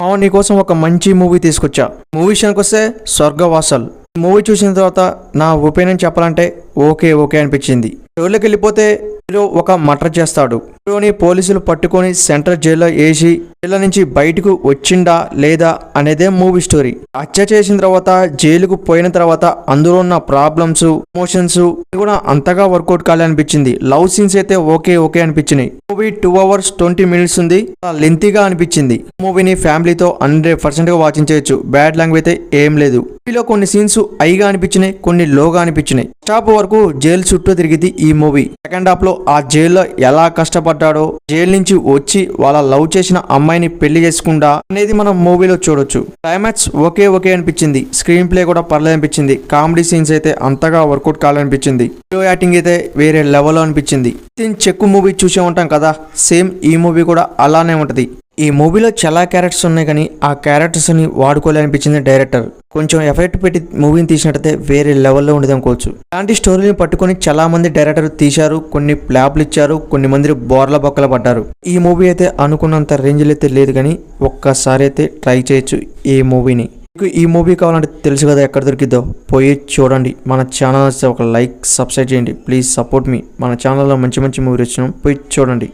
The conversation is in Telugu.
మామ నీకోసం ఒక మంచి మూవీ తీసుకొచ్చా. మూవీ విషయానికి వస్తే స్వర్గవాసల్. మూవీ చూసిన తర్వాత నా ఒపీనియన్ చెప్పాలంటే ఓకే ఓకే అనిపించింది. జైల్లోకి వెళ్ళిపోతే హీరో ఒక మటర్ చేస్తాడు. హీరోని పోలీసులు పట్టుకొని సెంట్రల్ జైల్లో వేసి జైల్లో నుంచి బయటకు వచ్చిండా లేదా అనేదే మూవీ స్టోరీ. హత్య చేసిన తర్వాత జైలుకు పోయిన తర్వాత అందులో ఉన్న ప్రాబ్లమ్స్ ఎమోషన్స్ కూడా అంతగా వర్కౌట్ కాలే అనిపించింది. లవ్ సీన్స్ అయితే okay okay అనిపించినాయి. Movie two hours twenty minutes ఉంది. లెంతీగా అనిపించింది. మూవీని ఫ్యామిలీతో హండ్రెడ్ పర్సెంట్గా వాచించవచ్చు వాచింగ్ చేయొచ్చు బ్యాడ్ లాంగ్వేజ్ అయితే ఏం లేదు. మూవీలో కొన్ని సీన్స్ హైగా అనిపించినాయి కొన్ని లోగా అనిపించినాయి. స్టాప్ వరకు జైలు చుట్టూ తిరిగింది ఈ మూవీ. సెకండ్ హాఫ్లో ఆ జైల్లో ఎలా కష్టపడ్డాడో జైలు నుంచి వచ్చి వాళ్ళ లవ్ చేసిన అమ్మాయిని పెళ్ళి చేసుకుంటా అనేది మనం మూవీలో చూడొచ్చు. క్లైమాక్స్ ఓకే ఓకే అనిపించింది. స్క్రీన్ ప్లే కూడా పర్లేదు అనిపించింది. కామెడీ సీన్స్ అయితే అంతగా వర్కౌట్ కాలనిపించింది హీరో యాక్టింగ్ అయితే వేరే లెవెల్ అనిపించింది. దీని చెక్కు మూవీ చూసే ఉంటాం కదా సేమ్ ఈ మూవీ కూడా అలానే ఉంటది. ఈ మూవీలో చాలా క్యారెక్టర్స్ ఉన్నాయి కానీ ఆ క్యారెక్టర్స్ని వాడుకోవాలనిపించింది డైరెక్టర్ కొంచెం ఎఫెక్ట్ పెట్టి మూవీని తీసినట్టయితే వేరే లెవెల్లో ఉండేది అనుకోవచ్చు. ఇలాంటి స్టోరీని పట్టుకొని చాలా మంది డైరెక్టర్ తీశారు కొన్ని ప్లాప్లు ఇచ్చారు కొన్ని మంది బోర్ల బొక్కల పడ్డారు. ఈ మూవీ అయితే అనుకున్నంత రేంజ్లో అయితే లేదు కానీ ఒక్కసారి అయితే ట్రై చేయొచ్చు ఈ మూవీని మీకు ఈ మూవీ కావాలంటే తెలుసు కదా ఎక్కడ దొరికిద్దో? పోయి చూడండి. మన ఛానల్ ఒక లైక్ సబ్స్క్రైబ్ చేయండి. ప్లీజ్ సపోర్ట్ మీ మన ఛానల్లో మంచి మంచి మూవీ వచ్చినాం. పోయి చూడండి.